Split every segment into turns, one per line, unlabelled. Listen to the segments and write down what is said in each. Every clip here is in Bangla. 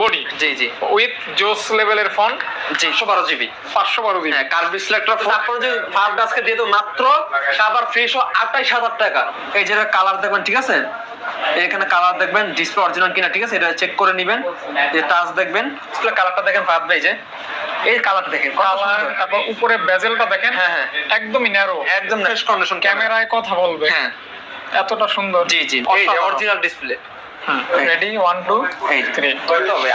বডি?
জি জি।
উইথ জোস লেভেলের ফোন
জি একশো বারো জিবি
পাঁচশো বারো দিন
হ্যাঁ কার্ভ সিলেক্টর ফোন আপনার যে ফার্স্ট আজকে দিয়ে দেবো মাত্র সাবার ফ্রেশ আঠাইশ হাজার টাকা। এই যে কালার দেখবেন ঠিক আছে? এখানে কালার দেখবেন ডিসপ্লে অরিজিনাল কিনা ঠিক আছে? এটা চেক করে নেবেন। যে টাচ দেখবেন। ডিসপ্লে কালারটা দেখেন ফার্স্ট ভাই যে। এই কালারটা দেখেন কত
কালার তারপর উপরে বেজেলটা দেখেন
হ্যাঁ, হ্যাঁ।
একদমই ন্যারো
একদম ফ্রেশ কন্ডিশন
ক্যামেরায় কথা বলবে।
হ্যাঁ।
এতটা সুন্দর।
জি জি। এই
original display
ready one
two
three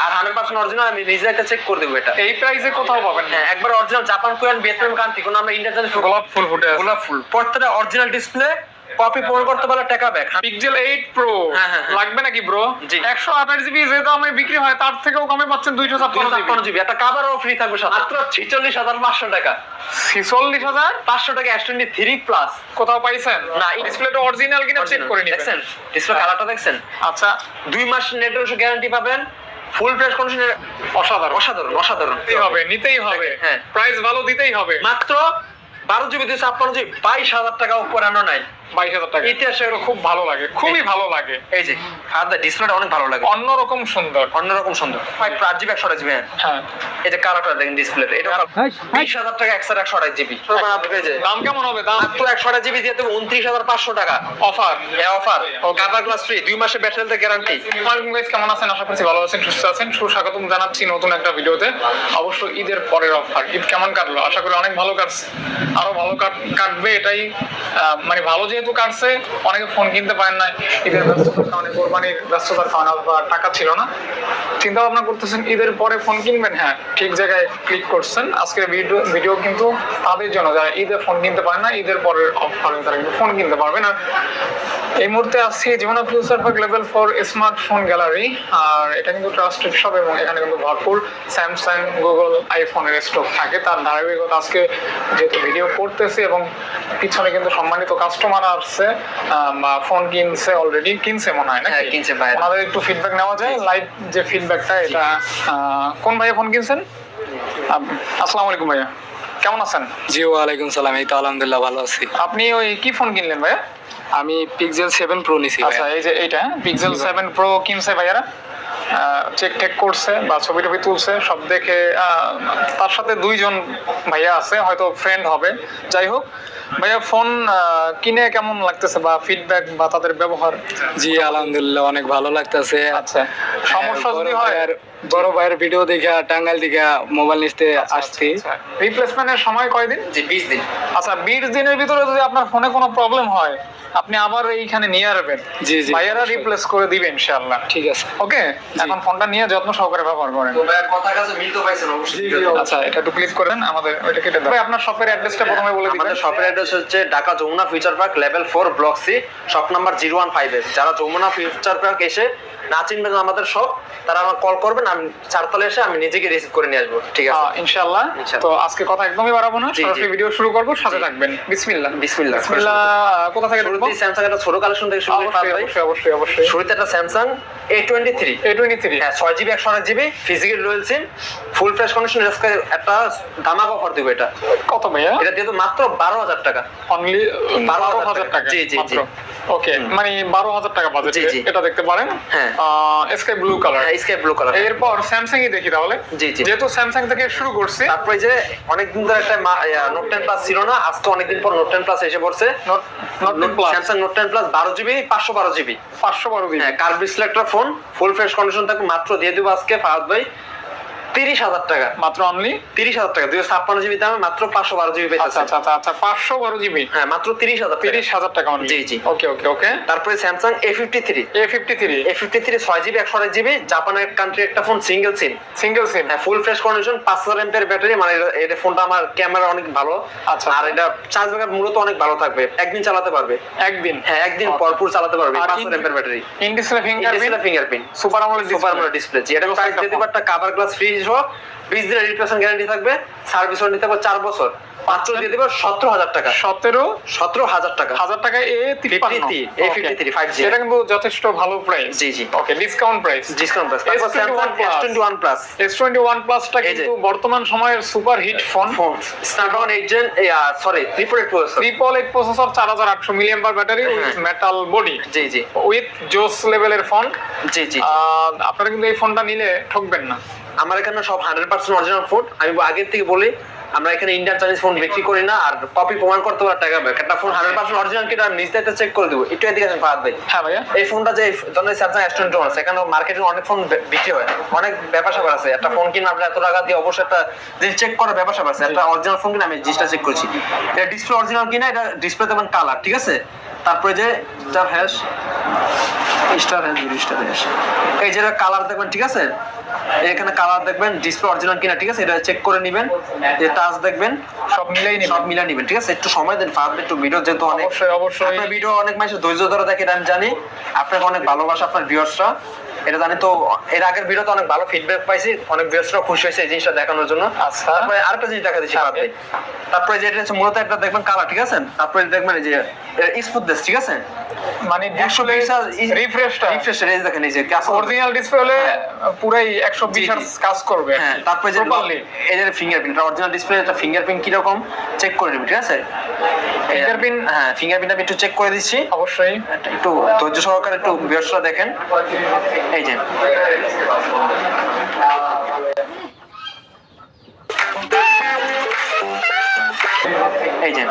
আর হান্ড্রেড পার্সেন্ট অরিজিনাল আমি নিজে একটা চেক করে দেবো এটা।
এই প্রাইসে কোথাও পাবেন না।
হ্যাঁ একবার original Japan Korean Vietnam country কোনো আমরা
গোলাপ ফুল ফুটে
গোলাপ ফুল। প্রত্যেকটা অরিজিনাল ডিসপ্লে কপি পূরণ করতে পারলে টাকা ব্যাক
পিক্সেল 8 প্রো। লাগবে নাকি ব্রো 128 জিবি যে দামে বিক্রি হয় তার থেকেও কমে পাচ্ছেন 256 জিবি
একটা কাভারও ফ্রি থাকবে সাথে। মাত্র ছিচল্লিশ হাজার পাঁচশো টাকা।
46000
পাঁচশো টাকা এস টোয়েন্টি থ্রি প্লাস
কোথাও পাইছেন?
না,
ডিসপ্লেটা অরিজিনাল কিনা চেক করে নিবেন।
দেখছেন? ডিসপ্লে কালারটা দেখছেন?
আচ্ছা।
দুই মাস নেটের গ্যারান্টি পাবেন। ফুল ফ্রেশ কন্ডিশনের
অসাধারণ
অসাধারণ অসাধারণ।
নিতেই হবে নিতেই হবে।
হ্যাঁ।
প্রাইস ভালো দিতেই হবে।
মাত্র বারো জিবি দুশো ছাপ্পান্ন জিবি বাইশ হাজার টাকা উপরে আনো নাই।
22000 টাকা।
ইতিহাসে
এটা খুব ভালো লাগে খুবই ভালো লাগে।
এই যে ফাদার ডিসপ্লেটা অনেক ভালো লাগে।
অন্যরকম সুন্দর।
অন্যরকম সুন্দর। ফাইভ আট জিবি একশো আঠাশ জিবি হ্যাঁ। এই যে কালারটা দেখেন ডিসপ্লে এটা বিশ হাজার টাকা একশো একশো আঠাশ জিবি।
দাম কেমন হবে? দাম
মাত্র একশো আঠাশ জিবি দিয়ে দেবো উনত্রিশ হাজার পাঁচশো টাকা।
অফার।
হ্যাঁ অফার। কাভার গ্লাস ফ্রি দুই মাসের ব্যাটারিতে গ্যারান্টি
আসসালামাইকুম গাইস কেমন আছেন? আশা করছি ভালো আছেন সুস্থ আছেন। সুস্বাগতম জানাচ্ছি নতুন একটা ভিডিওতে। অবশ্য ঈদের পরের অফার ঈদ কেমন কাটলো? আশা করি অনেক ভালো কাটছে। আরও ভালো কাট- কাটবে এটাই আহ, মানে ভালো যেহেতু কাটছে, অনেকে ফোন কিনতে পারেন না ঈদের ব্যস্ততার কারণে কোরবানির ব্যস্ততার কারণে অথবা টাকা ছিল না। চিন্তা ভাবনা করতেছেন, ঈদের পরে ফোন কিনবেন? হ্যাঁ ঠিক জায়গায় ক্লিক করছেন। আজকের ভিডিও ভিডিও কিন্তু তাদের জন্য, যারা ঈদে ফোন কিনতে পারেন না, ঈদের পরের অফারে তারা কিন্তু ফোন কিনতে পারবেন আর এই মুহূর্তে আসছি জীবন future park level for smartphone gallery আর এটা কিন্তু ট্রাস্টেড শপ এবং এখানে কিন্তু ভরপুর স্যামসাং গুগল আইফোনের স্টক থাকে। তার ধারাবাহিকতা আজকে যেহেতু ভিডিও করতেছে এবং পিছনে কিন্তু সম্মানিত কাস্টমার আসছে ফোন কিনছে অলরেডি কিনছে মনে হয় না
হ্যাঁ, কিনছে বাইরে।
ওনাদের একটু ফিডব্যাক নেওয়া যায় লাইভ যে ফিডব্যাকটা এটা কোন ভাইয়া ফোন কিনছেন? আসসালামু আলাইকুম ভাইয়া। কেমন আছেন?
জি ওয়ালাইকুম সালাম এই তো আলহামদুলিল্লাহ ভালো আছি।
আপনি ওই কি ফোন কিনলেন ভাইয়া?
আমি পিক্সেল সেভেন প্রো নিছি
আচ্ছা এই যে এইটা পিক্সেল সেভেন প্রো কিনছে ভাইয়ারা? চেক টেক করছে বা ছবি টবি তুলছে সব দেখে তার সাথে দুইজন ভাইয়া আছে হয়তো ফ্রেন্ড হবে। যাই হোক ভাইয়া ফোন কিনে কেমন লাগতেছে বা ফিডব্যাক বা তাদের ব্যবহার?
জি আলহামদুলিল্লাহ অনেক ভালো লাগতেছে।
আচ্ছা সমস্যা যদি হয়
বড় ভাইয়ের ভিডিও দেখে টাঙ্গাইল থেকে মোবাইল নিতে আসছি।
রিপ্লেসমেন্টের সময় কয়দিন?
জি বিশ দিন।
আচ্ছা বিশ দিনের ভিতরে যদি আপনার ফোনে কোনো প্রবলেম হয় আপনি আবার এইখানে নিয়ে আসবেন।
জি, জি,
ভাইয়ারা রিপ্লেস করে দিবে ইনশাআল্লাহ।
ঠিক আছে।
ওকে এখন ফোনটা নিয়ে যত্ন সহকারে ব্যবহার করেন।
তো ভাইয়া কথার কাছে মিল তো পাইছেন অবশ্যই।
আচ্ছা এটা একটু ক্লিক করেন আমাদের ওইটা কেটে দাও ভাই আপনার শপের অ্যাড্রেসটা প্রথমে বলে দিবেন।
আমাদের শপের অ্যাড্রেস হচ্ছে Dhaka Jamuna future park level four block C shop number zero one five যারা যমুনা ফিউচার পার্ক এসে না চিনবেন আমাদের শপ তারা আমার কল করবেন আমি চারতলে এসে আমি নিজেকে রিসিভ করে নিয়ে আসব। ঠিক আছে?
ইনশাআল্লাহ। তো আজকে কথা একদমই বাড়াবো না। সরাসরি ভিডিও শুরু করব সাথে। থাকবেন। বিসমিল্লাহ।
বিসমিল্লাহ
বিসমিল্লাহ কোথা থেকে
শুরুতেই স্যামসাং একটা ছোট কালেকশন থেকে শুরু করতে
অবশ্যই অবশ্যই অবশ্যই।
শুরুতে একটা Samsung A twenty three
A twenty three
হ্যাঁ ছয় জিবি একশো আট GB physical royal SIM full fresh condition একটা ধামাক অফার দিব এটা।
কত ভাইয়া?
এটা দিয়ে তো মাত্র বারো হাজার টাকা।
অনলি বারো হাজার টাকা।
জি, জি, জি।
ওকে মানে বারো হাজার টাকা বাজেট
জি, জি।
এটা দেখতে পারেন।
হ্যাঁ।
Sky blue colour
sky blue colour
এরপর স্যামসাং ই দেখি তাহলে।
জি, জি।
যেহেতু স্যামসাং থেকে শুরু করছি।
তারপরে যে অনেকদিন ধরে একটা নোট টেন প্লাস ছিল না আজকে অনেকদিন পর নোট টেন প্লাস এসে পড়ছে।
Note note
Samsung note ten plus বারো জিবি পাঁচশো বারো জিবি
পাঁচশো বারো দিন
হ্যাঁ curve phone full fresh condition থাকবে মাত্র দিয়ে দেবো আজকে ফাহাদ ভাই। তিরিশ হাজার টাকা।
মাত্র অনলি
তিরিশ হাজার টাকা। দুইশো ছাপ্পান্ন জিবি দামে মাত্র পাঁচশো বারো জিবি
আচ্ছা আচ্ছা আচ্ছা আচ্ছা পাঁচশো বারো জিবি?
হ্যাঁ মাত্র তিরিশ হাজার
তিরিশ হাজার টাকা
জি, জি।
ওকে ওকে ওকে
তারপরে Samsung A fifty three
A fifty three
A fifty three ছয় জিবি একশো আট জিবি। জাপানের কান্ট্রি একটা phone single SIM
single SIM
হ্যাঁ ফুল ফ্রেশ কন্ডিশন পাঁচ হাজার এমপের ব্যাটারি মানে এটা- এটা ফোনটা আমার ক্যামেরা অনেক ভালো।
আচ্ছা।
আর এটা চার্জ ব্যাকআপ মূলত অনেক ভালো থাকবে। একদিন চালাতে পারবে।
একদিন?
হ্যাঁ একদিন পরপর চালাতে পারবে। পাঁচ হাজার এমপের
battery in
display
fingerprint fingerprint
super AMOLED super AMOLED display দিতে পারটা কভার গ্লাস ফ্রি সহ বিশ দিনের রিপ্লেসমেন্ট গ্যারান্টি থাকবে সার্ভিস ওয়ারেন্টি থাকবে চার বছর। মাত্র দিয়ে দেবো সতেরো হাজার টাকা।
সতেরো?
সতেরো হাজার টাকা।
হাজার টাকা এ তিপ্পান্ন।
53, A53, 5G
এটা কিন্তু যথেষ্ট ভালো প্রাইস
জি, জি।
Okay discount price
discount price তারপর
Samsung
S twenty one plus
S twenty one প্লাসটা কিন্তু বর্তমান সময়ের super hit phone
phone Snapdragon eight gen sorry triple eight processor
triple eight processor চার হাজার আটশো milliamp battery
with.
Metal body
জি জি।
উইথ জোস লেভেলের ফোন
জি জি
আপনারা কিন্তু এই ফোনটা নিলে ঠকবেন না।
আমার এখানে সব হান্ড্রেড পার্সেন্ট অরিজিনাল ফোন আমি আগের থেকে বলি আমরা এখানে ইন্ডিয়ান চাইনিজ ফোন বিক্রি করি না আর কপি প্রমাণ করতে পারে টাকা ব্যাক একটা ফোন হান্ড্রেড পার্সেন্ট অরিজিনাল কিনা নিজে চেক করে দেবো। একটু এদিকে আসেন ফাহাদ ভাই।
হ্যাঁ ভাইয়া।
এই ফোনটা যে ধরনের স্যামসাং এস টোয়েন্টি ওয়ান এখানে মার্কেটে অনেক ফোন বিক্রি হয়। অনেক ব্যাপার স্যাপার আছে। একটা ফোন কিনে আপনার এত টাকা দিয়ে অবশ্যই একটা জিনিস চেক করার ব্যাপার স্যাপার আছে। একটা অরিজিনাল ফোন কিনে আমি জিনিসটা চেক করছি। এটা ডিসপ্লে অরিজিনাল কিনা এটা ডিসপ্লে তেমন কালার ঠিক আছে? তারপরে যে star hash star hash star hash এই যে কালার দেখবেন ঠিক আছে? এখানে কালার দেখবেন ডিসপ্লে অরিজিনাল কিনা ঠিক আছে? এটা চেক করে নেবেন যে টাচ দেখবেন
সব মিলেই নিবেন।
সব মিলা নিবেন ঠিক আছে? একটু সময় দেন ফার্স্ট একটু ভিডিও যেহেতু অনেক
অবশ্যই অবশ্যই।
আপনার ভিডিও অনেক মানুষ ধৈর্য ধরে দেখে আমি জানি। আপনাকে অনেক ভালোবাসা আপনার ভিউয়ার্সরা এটা জানি তো এর আগের ভিডিওতে অনেক ভালো ফিডব্যাক পাইছি অনেক ভিউয়ার্সরা খুশি হয়েছে এই জিনিসটা দেখানোর জন্য।
আচ্ছা।
তারপরে আরেকটা জিনিস দেখা দিচ্ছি দিয়ে। তারপরে যেটা হচ্ছে মূলত একটা দেখবেন কালার ঠিক আছে? তারপরে দেখবেন এই যে স্মুথনেস ঠিক আছে
মানে
বিশ
রিফ্রেশটা
রিফ্রেশ এই দেখেন এই যে
অরিজিনাল ডিসপ্লে হলে
হ্যাঁ।
পুরাই একশো বিশ
জি, জি।
কাজ করবে
হ্যাঁ তারপরে যে। এই যে ফিঙ্গারপ্রিন্ট অরিজিনাল ডিসপ্লে এটা ফিঙ্গারপ্রিন্ট কীরকম চেক করে নেবেন ঠিক আছে
Fingerprint?
হ্যাঁ ফিঙ্গারপ্রিন্ট আমি একটু চেক করে দিচ্ছি
অবশ্যই
একটু ধৈর্য সহকারে একটু ভিউয়ার্সরা দেখেন এই যে এই যে।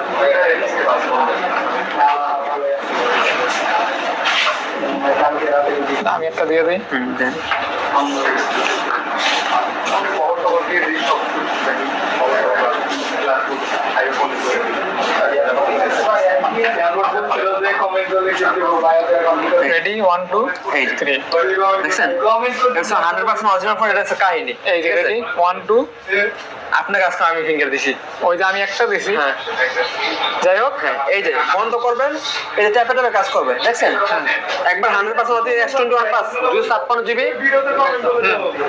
আমি একটা দিয়ে দিই।
হুম, দেন।
রেডি ওয়ান টু
এই।
থ্রি
দেখছেন? এটা হান্ড্রেড পার্সেন্ট অরিজিনাল ফোন এটা হচ্ছে কাহিনী।
এই যে রেডি ওয়ান টু
আপনার কাছে আমি ফিঙ্গার দিছি।
ওই যে আমি একটা দিছি।
হ্যাঁ।
যাই হোক।
হ্যাঁ এই যে বন্ধ করবেন এই যে ট্যাপে ট্যাপে কাজ করবে। দেখছেন? একবার হান্ড্রেড পার্সেন্ট অতি এক্স টোয়েন্টি ওয়ান প্লাস দুশো ছাপ্পান্ন জিবি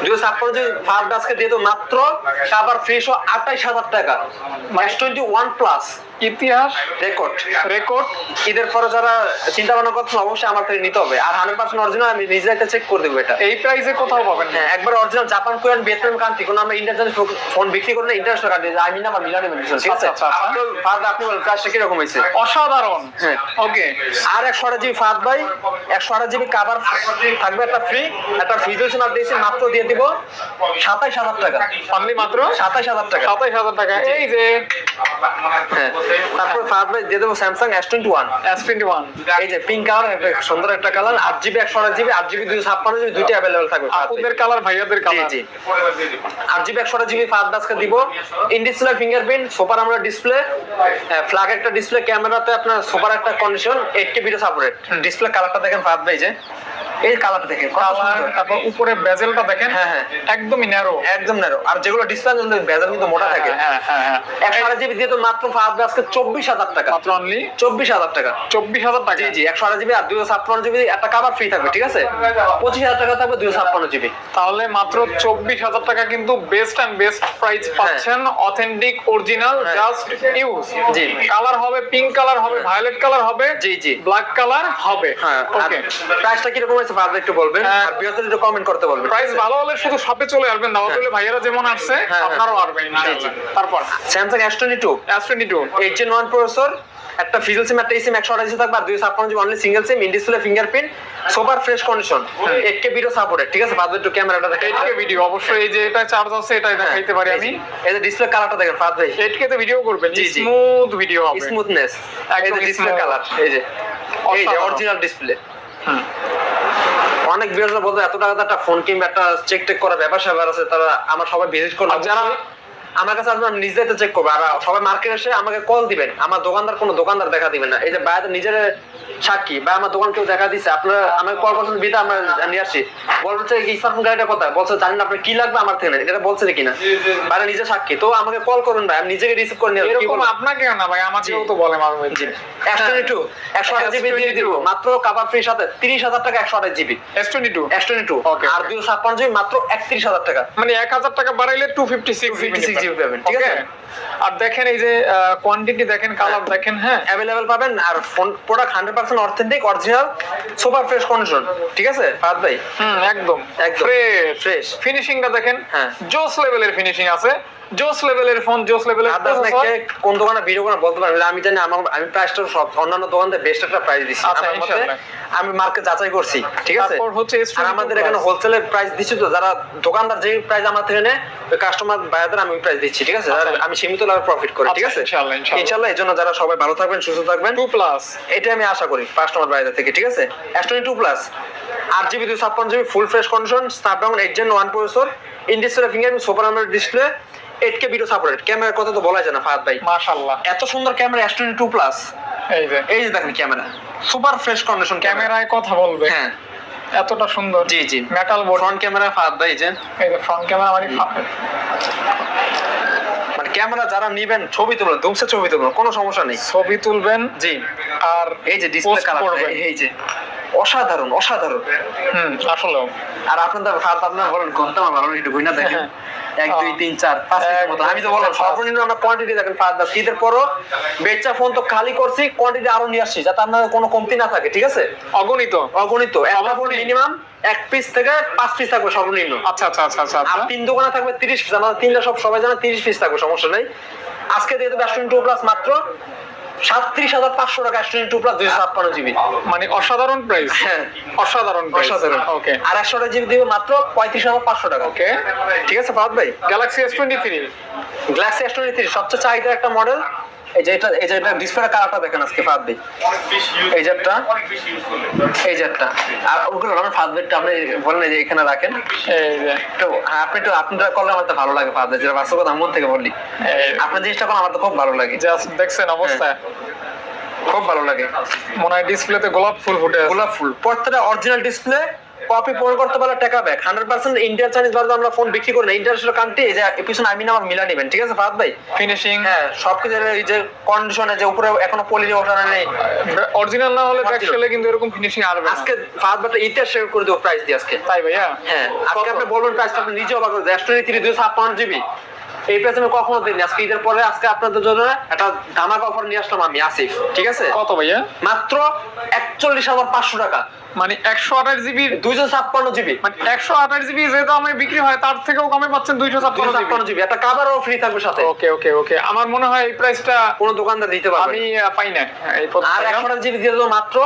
দুশো ছাপ্পান্ন জিবি ফার্স্ট আজকে দিয়ে তো মাত্র কাবার আঠাইশ হাজার টাকা। এক্স টোয়েন্টি ওয়ান প্লাস
ইতিহাস
রেকর্ড
রেকর্ড
ঈদের পরে যারা চিন্তা ভাবনা করছেন অবশ্যই আমার থেকে নিতে হবে। আর হান্ড্রেড পার্সেন্ট অরিজিনাল আমি নিজে একটা চেক করে দেবো এটা।
এই প্রাইসে কোথাও পাবেন না।
হ্যাঁ একবার original Japan Korean Vietnam country কোনো আমরা ইন্ডিয়ান ফোন বিক্রি করি না ইন্টারন্যাশনাল কান্ট্রি আমি না আমার মিলানি মেডিসিন ঠিক আছে?
আচ্ছা, আচ্ছা, আচ্ছা।
ফার্স্ট আপনি বলেন প্রাইসটা কীরকম হয়েছে?
অসাধারণ।
হ্যাঁ।
ওকে।
আর একশো আঠাশ জিবি ফাঁদ ভাই একশো আঠাশ জিবি কাবার থাকবে একটা ফ্রি একটা ফ্রিজের সিম দিয়েছি মাত্র দিয়ে দিব সাতাইশ হাজার টাকা।
অনলি মাত্র?
সাতাইশ হাজার টাকা।
সাতাইশ হাজার টাকা। এই যে।
হ্যাঁ। তারপর ফাঁদ ভাই দিয়ে দেবো Samsung S twenty one
S twenty one
এই যে পিঙ্ক কালার একটা সুন্দর একটা কালার আট জিবি একশো আঠাশ জিবি আট জিবি দুশো ছাপ্পান্ন জিবি দুইটা অ্যাভেলেবল থাকবে
আপুদের কালার ভাইয়াদের কালার
জি। আট জিবি একশো আঠাশ জিবি ফাঁদ আজকে দিব। ইন ডিসপ্লে ফিঙ্গারপ্রিন্ট সুপার আমরা ডিসপ্লে ফ্ল্যাগ একটা ডিসপ্লে ক্যামেরাতে আপনার সুপার একটা condition eighty video supported display কালারটা দেখেন ফাঁদ ভাই যে। এই কালারটা দেখেন
কালার তারপর উপরে বেজেলটা দেখেন
হ্যাঁ, হ্যাঁ।
একদমই ন্যারো
একদম ন্যারো আর যেগুলো ডিসপ্লে বেজাল কিন্তু মোটা থাকে।
হ্যাঁ হ্যাঁ হ্যাঁ
একশো আঠাশ জিবি দিয়ে তো মাত্র ফাহাদ আজকে চব্বিশ হাজার টাকা।
মাত্র অনলি
চব্বিশ হাজার টাকা।
চব্বিশ হাজার টাকা?
জি জি একশো আঠাশ জিবি আর দুশো ছাপ্পান্ন জিবি একটা কাবার ফ্রি থাকবে ঠিক আছে? পঁচিশ হাজার টাকা থাকবে দুশো ছাপ্পান্ন জিবি
তাহলে মাত্র চব্বিশ হাজার টাকা কিন্তু বেস্ট অ্যান্ড বেস্ট প্রাইস পাচ্ছেন অথেন্টিক অরিজিনাল
হ্যাঁ।
জাস্ট ইউজ
জি।
কালার হবে পিঙ্ক কালার হবে ভায়োলেট কালার হবে
জি, জি।
ব্ল্যাক কালার হবে।
হ্যাঁ
ওকে
প্রাইসটা কীরকম হয়েছে ভাই একটু বলবেন
হ্যাঁ।
আর বিয়সের একটু কমেন্ট করতে বলবেন।
প্রাইস ভালো হলে শুধু শপে চলে আসবেন দাওয়া করলে ভাইয়ারা যেমন আসছে
হ্যাঁ, হ্যাঁ।
আপনারাও আসবেন তারপর
Samsung S twenty two
S twenty two
eight gen one processor একটা ফিজিক্যাল সিম একটা সিম একশো আঠাশ থাকবে আর দুই ছাপ্পান্ন GB only single SIM in display fingerprint super fresh condition eight K video supported ঠিক আছে? বাদবে একটু ক্যামেরাটা দেখেন
এইট কে ভিডিও অবশ্যই এই যে এটা চার্জ আছে এটা দেখাইতে পারি আমি।
এই যে ডিসপ্লে কালারটা দেখেন ফাদ ভাই।
এইট কে তে ভিডিও করবেন। স্মুথ ভিডিও হবে।
স্মুথনেস এই যে ডিসপ্লে কালার এই যে। এই যে অরিজিনাল ডিসপ্লে। অনেক বিরোধী বলতো এত টাকা একটা ফোন কিংবা একটা চেক টেক করা ব্যাপার স্যাপার আছে তারা আমার সবাই ভিজিট
করে যারা
আমার কাছে আসবেন নিজে চেক করবে। আর সবাই মার্কেট এসে আমাকে কল দিবেন। আমার দোকানদার কোনো দোকানদার দেখা দিবেন না। এই যে বাইরে নিজের সাক্ষী বা আমার দোকান কেউ দেখা দিচ্ছে আপনারা আমাকে কল করছেন বিদা আমরা নিয়ে আসছি বলছে কি স্মার্টফোন গাড়িটা কোথায়? বলছে জানেন আপনার কি লাগবে আমার থেকে? এটা বলছে কিনা। বাইরে নিজে সাক্ষী। তো আমাকে কল করুন ভাই আমি নিজেকে রিসিভ করে নিয়ে
এরকম আপনাকে না ভাই? আমাকেও তো বলে মাঝে মাঝে
একশো টু একশো আঠাশ জিবি দিয়ে দিব। মাত্র কাবার ফ্রি সাথে তিরিশ হাজার টাকা একশো আঠাশ জিবি।
এস টোয়েন্টি টু
একশো টু
Okay,
আর. দুশো ছাপ্পান্ন জিবি মাত্র একত্রিশ হাজার টাকা।
মানে এক হাজার টাকা বাড়াইলে two fifty six
fifty six GB পাবেন ঠিক আছে
আর দেখেন এই যে কোয়ান্টিটি দেখেন কালার
হ্যাঁ।
দেখেন হ্যাঁ
অ্যাভেলেবেল পাবেন আর phone product hundred percent authentic original super fresh condition ঠিক আছে ফাহাদ ভাই
হুম একদম
একদম।
Fresh
Fresh।
ফিনিশিংটা দেখেন
হ্যাঁ।
জোস লেভেলের ফিনিশিং আছে জোস লেভেলের ফোন জোস লেভেলের
আদার্স নাকি কোন দোকানে ভিডিও করে বলতে পারবেন আমি জানি আমার আমি প্রাইসটা সব অন্যান্য দোকান থেকে বেস্ট একটা প্রাইস দিচ্ছি
আচ্ছা,
আমার মতে
ইনশাআল্লাহ।
আমি মার্কেট যাচাই করছি ঠিক আছে?
তারপর হচ্ছে
আর আমাদের এখানে হোলসেলের প্রাইস দিচ্ছি তো যারা দোকানদার যে প্রাইস আমার থেকে নেয় ওই কাস্টমার বায়াদের আমি প্রাইস দিচ্ছি ঠিক আছে?
আচ্ছা।
আমি সীমিত লাভ প্রফিট করি ঠিক
আচ্ছা,
আছে?
ইনশাআল্লাহ, ইনশাআল্লাহ।
ইনশাআল্লাহ এই জন্য যারা সবাই ভালো থাকবেন সুস্থ থাকবেন
টু প্লাস
এটা আমি আশা করি কাস্টমার বাইরে থেকে ঠিক আছে? এস টোয়েন্টি টু প্লাস আট জিবি দুই ছাপ্পান্ন GB full fresh condition Snapdragon eight gen one processor in display fingerprint super AMOLED display eight K video supported ক্যামেরার কথা তো বলা যায় না ফাহাদ ভাই। এত সুন্দর camera S twenty two plus
এই যে।
এই যে দেখেন ক্যামেরা সুপার ফ্রেশ কন্ডিশন
ক্যামেরায় কথা বলবে।
হ্যাঁ।
এতটা সুন্দর।
জি জি।
Metal board
front camera Fahad ভাই যে।
এই যে ফ্রন্ট ক্যামেরা মানে
মানে ক্যামেরা যারা নিবেন ছবি তুলবেন দুমসে ছবি তুলবেন কোনো সমস্যা নেই।
ছবি তুলবেন।
জি।
আর
এই যে ডিসপ্লে কালার এই যে। অসাধারণ অসাধারণ।
হুম আসলেও।
আর আপনাদের ফাত আপনারা বলেন কোনটা আমার ভালো একটু দেখেন।
হ্যাঁ।
এক দুই তিন চার পাঁচ মতো। আমি তো বললাম সর্বনিম্ন আমরা কোয়ান্টিটি দেখেন পাঁচ ঈদের পরও বেচা ফোন তো খালি করছি কোয়ান্টিটি আরও নিয়ে আসছি যাতে আপনার কোনো কমতি না থাকে ঠিক আছে?
অগণিত।
অগণিত। একটা ফোন মিনিমাম এক পিস থেকে পাঁচ পিস থাকবে সর্বনিম্ন।
আচ্ছা আচ্ছা আচ্ছা আচ্ছা
আর
আচ্ছা
তিন দোকানে থাকবে তিরিশ পিস আমাদের তিনটা সব সবাই জানে তিরিশ পিস থাকবে সমস্যা নেই। আজকে দিয়ে দেবে টু প্লাস মাত্র সাতত্রিশ হাজার পাঁচশো টাকা স্টুডেন্ট টু প্লাস দুইশো ছাপ্পান্ন জিবি
মানে অসাধারণ প্রাইস
হ্যাঁ।
অসাধারণ
অসাধারণ।
ওকে
আর একশো জিবি দিবে মাত্র পঁয়ত্রিশ হাজার পাঁচশো টাকা।
ওকে
ঠিক আছে ফাহাদ ভাই।
Galaxy S twenty three
Galaxy S twenty three সবচেয়ে চাহিদা একটা মডেল এই যে এটা এই যে এটা ডিসপ্লে কালারটা দেখেন আজকে ফাদ ভাই এই যে এই যে আর ওগুলো আমার ফাদ ভাইটা আপনি বলেন যে এখানে রাখেন। হ্যাঁ আপনি একটু আপনারা করলে আমার তো ভালো লাগে ফাদ যেটা বাস্তব কথা মন থেকে বললি
এই
আপনার জিনিসটা করলে আমার তো খুব ভালো লাগে।
জাস্ট দেখছেন অবস্থা?
খুব ভালো লাগে।
মনে হয় ডিসপ্লেতে গোলাপ ফুল ফুটে
গোলাপ ফুল। প্রত্যেকটা অরিজিনাল ডিসপ্লে কপি পূরণ করতে পারলে টাকা back hundred percent Indian Chinese ভারতে আমরা ফোন বিক্রি করি না। ইন্টারন্যাশনাল কান্ট্রি এই যে পিছনে আমি আমার মিলা নেবেন ঠিক আছে ফাদ ভাই?
ফিনিশিং
হ্যাঁ সবকিছু এই যে কন্ডিশনে যে উপরে এখনও পলি ওঠানো নেই।
অরিজিনাল না হলে ব্যাক। সেলে কিন্তু এরকম ফিনিশিং আসবে
আজকে ফাহাদ ভাইটা ইতিহাস শেয়ার করে দেবো প্রাইস দিয়ে আজকে।
তাই ভাইয়া?
হ্যাঁ আজকে আপনি বলবেন প্রাইসটা আপনি নিজে অবাক রেস্টুরেন্ট থ্রি দুই ছাপ্পান্ন জিবি এই প্রাইস আমি কখনো দিইনি। আজকে ঈদের পরে আজকে আপনাদের জন্য একটা ধামাক অফার নিয়ে আসলাম আমি আসিফ। ঠিক আছে?
কত ভাইয়া?
মাত্র একচল্লিশ হাজার পাঁচশো টাকা।
মানে একশো আঠাশ জিবির
দুইশো ছাপ্পান্ন জিবি।
মানে একশো আঠাশ জিবি যে দামে বিক্রি হয় তার থেকেও কমে পাচ্ছেন দুইশো ছাপ্পান্ন
ছাপ্পান্ন জিবি। একটা কাভারও ফ্রি থাকবে সাথে।
ওকে ওকে ওকে। আমার মনে হয় এই প্রাইসটা
কোনো দোকানদার দিতে পারবে
আমি পাই না।
আর একশো জিবি দিয়ে দেবো মাত্র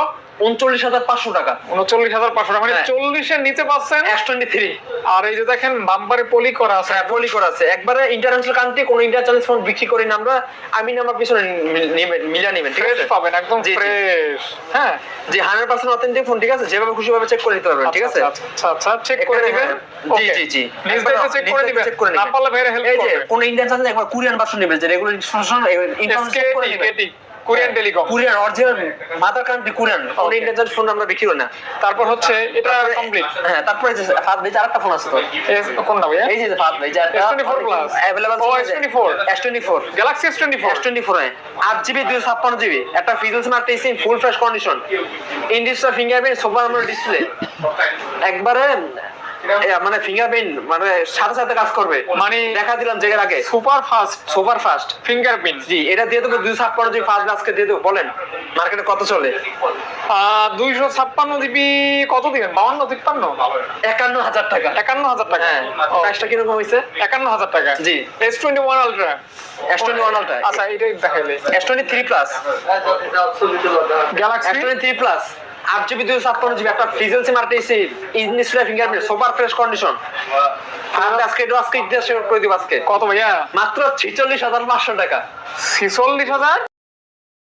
উনচল্লিশ হাজার পাঁচশো টাকা।
উনচল্লিশ হাজার পাঁচশো টাকা মানে
হ্যাঁ।
চল্লিশের নিচে পাচ্ছেন?
X twenty three.
আর এই যে দেখেন বাম্পারে পলি করা আছে।
হ্যাঁ পলি করা আছে। একবারে ইন্টারন্যাশনাল কান্ট্রি কোনো চ্যালেঞ্জ ফোন বিক্রি করি না আমরা। আমি আমার পিছনে নিবেন মিলা নিবেন ঠিক আছে?
পাবেন একদম। ফ্রেশ হ্যাঁ।
যে হান্ড্রেড পার্সেন্ট অথেন্টিক ফোন ঠিক আছে? যেভাবে খুশি ভাবে চেক করে নিতে পারবেন ঠিক আছে?
আচ্ছা আচ্ছা আচ্ছা চেক করে দিবেন
হ্যাঁ, জি, জি, জি।
নিজ দায়িত্বে চেক করে দিবেন
check করে
না পারলে ভাইরা হেল্প করবে।
কোন ইন্ডিয়ান চ্যালেঞ্জ একবার কোরিয়ান ভার্সন নেবে যে regular installation
SKT KT Korean telecom
Korean original mother country Korean কোন
Okay.
ইন্ডিয়ান চ্যালেঞ্জ ফোন আমরা বিক্রি করি না
তারপর হচ্ছে এটা কমপ্লিট
হ্যাঁ তারপরে যে ফাদ ভাই আরেকটা ফোন আছে তো
কোনটা ভাইয়া
এই যে ফাদ ভাই যে
S24 plus।
अवेलेबल
ও, S24
S24
Galaxy S twenty four
S24 है আট জিবি দুইশো ছাপ্পান্ন জিবি একটা ফিজেল smart testing full fresh condition in display fingerprint super AMOLED display একবারে এ, মানে ফিঙ্গারপ্রিন্ট মানে সাথে সাথে কাজ করবে।
মানে
দেখা দিলাম জায়গার আগে।
Super fast
super fast
fingerprint
জি এটা দিয়ে দেবো দুইশো ছাপ্পান্ন জিবি ফার্স্ট আজকে দিয়ে দেবো। বলেন মার্কেটে কত চলে?
দুইশো ছাপ্পান্ন জিবি কত দিবেন? বাউন্ন তিপ্পান্ন?
একান্ন হাজার টাকা।
একান্ন হাজার টাকা।
হ্যাঁ প্রাইসটা কীরকম হয়েছে?
একান্ন হাজার টাকা।
জি।
S twenty one ultra
S twenty one ultra
আচ্ছা এটাই দেখাইলে।
S twenty three plus
Galaxy
S twenty three plus আট জিবি দুইশো ছাপ্পান্ন জিবি একটা physical SIM R in display fingerprint super fresh condition আর আজকে আজকে ইতিহাস করে দিব আজকে।
কত ভাইয়া?
মাত্র ছিচল্লিশ হাজার পাঁচশো টাকা।
ছিচল্লিশ হাজার?